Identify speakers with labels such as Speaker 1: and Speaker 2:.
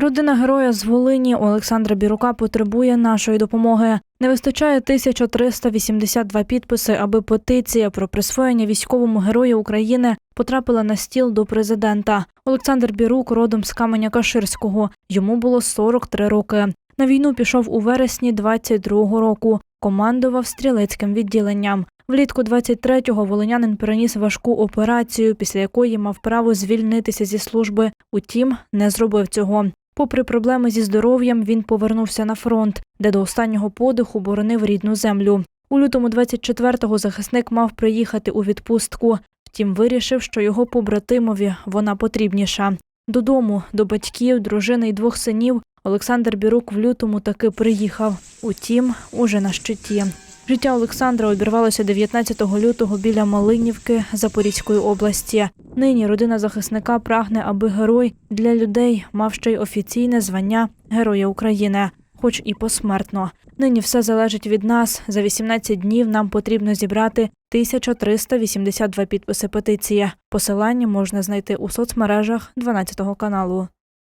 Speaker 1: Родина героя з Волині Олександра Бірука потребує нашої допомоги. Не вистачає 1382 підписи, аби петиція про присвоєння військовому герою України потрапила на стіл до президента. Олександр Бірук родом з Каменя Каширського. Йому було 43 роки. На війну пішов у вересні 22-го року. Командував стрілецьким відділенням. Влітку 23-го волинянин переніс важку операцію, після якої мав право звільнитися зі служби. Утім, не зробив цього. Попри проблеми зі здоров'ям, він повернувся на фронт, де до останнього подиху боронив рідну землю. У лютому 24-го захисник мав приїхати у відпустку. Втім, вирішив, що його побратимові вона потрібніша. Додому, до батьків, дружини й двох синів Олександр Бірук в лютому таки приїхав. Утім, уже на щиті. Життя Олександра обірвалося 19 лютого біля Малинівки Запорізької області. Нині родина захисника прагне, аби герой для людей мав ще й офіційне звання Героя України, хоч і посмертно. Нині все залежить від нас. За 18 днів нам потрібно зібрати 1382 підписи петиції. Посилання можна знайти у соцмережах 12 каналу.